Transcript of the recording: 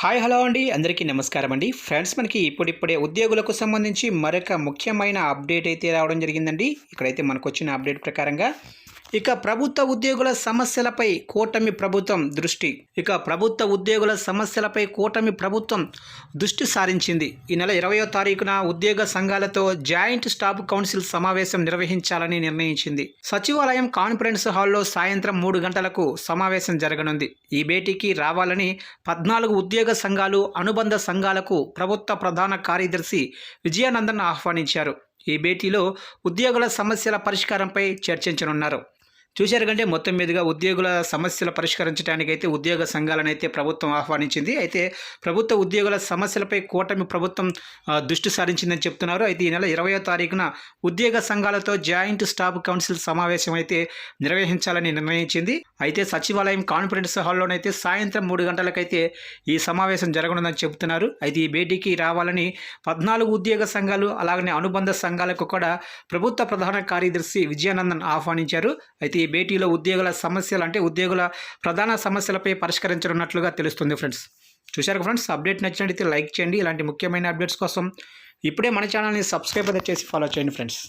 Hi hello అండి. అందరికీ నమస్కారం అండి. ఫ్రెండ్స్ మనకి ఇప్పుడిప్పుడే ఉద్యోగులకు సంబంధించి మరొక ముఖ్యమైన అప్డేట్ అయితే రావడం జరిగిందండి. ఇక్కడైతే మనకు వచ్చిన అప్డేట్ ప్రకారంగా ఇక ప్రభుత్వ ఉద్యోగుల సమస్యలపై కూటమి ప్రభుత్వం దృష్టి. ఇక ప్రభుత్వ ఉద్యోగుల సమస్యలపై కూటమి ప్రభుత్వం దృష్టి సారించింది. ఈ నెల ఇరవయో తారీఖున ఉద్యోగ సంఘాలతో జాయింట్ స్టాఫ్ కౌన్సిల్ సమావేశం నిర్వహించాలని నిర్ణయించింది. సచివాలయం కాన్ఫరెన్స్ హాల్లో సాయంత్రం మూడు గంటలకు సమావేశం జరగనుంది. ఈ భేటీకి రావాలని పద్నాలుగు ఉద్యోగ సంఘాలు అనుబంధ సంఘాలకు ప్రభుత్వ ప్రధాన కార్యదర్శి విజయానందన్ ఆహ్వానించారు. ఈ భేటీలో ఉద్యోగుల సమస్యల పరిష్కారంపై చర్చించనున్నారు. చూశారు కంటే మొత్తం మీదుగా ఉద్యోగుల సమస్యలు పరిష్కరించడానికి అయితే ఉద్యోగ సంఘాలను అయితే ప్రభుత్వం ఆహ్వానించింది. అయితే ప్రభుత్వ ఉద్యోగుల సమస్యలపై కూటమి ప్రభుత్వం దృష్టి సారించిందని చెప్తున్నారు. అయితే ఈ నెల ఇరవయో తారీఖున ఉద్యోగ సంఘాలతో జాయింట్ స్టాఫ్ కౌన్సిల్ సమావేశం అయితే నిర్వహించాలని నిర్ణయించింది. అయితే సచివాలయం కాన్ఫరెన్స్ హాల్లోనైతే సాయంత్రం మూడు గంటలకైతే ఈ సమావేశం జరగనుందని చెబుతున్నారు అయితే ఈ భేటీకి రావాలని పద్నాలుగు ఉద్యోగ సంఘాలు అలాగనే అనుబంధ సంఘాలకు కూడా ప్రభుత్వ ప్రధాన కార్యదర్శి విజయానందన్ ఆహ్వానించారు. అయితే భేటీలో ఉద్యోగుల సమస్యలు అంటే ఉద్యోగుల ప్రధాన సమస్యలపై పరిష్కరించనున్నట్లుగా తెలుస్తుంది ఫ్రెండ్స్. చూశారు ఫ్రెండ్స్ అప్డేట్ నచ్చినట్లయితే లైక్ చేయండి. ఇలాంటి ముఖ్యమైన అప్డేట్స్ కోసం ఇప్పుడే మన ఛానల్ని సబ్స్క్రైబ్ అయితే చేసి ఫాలో చేయండి ఫ్రెండ్స్.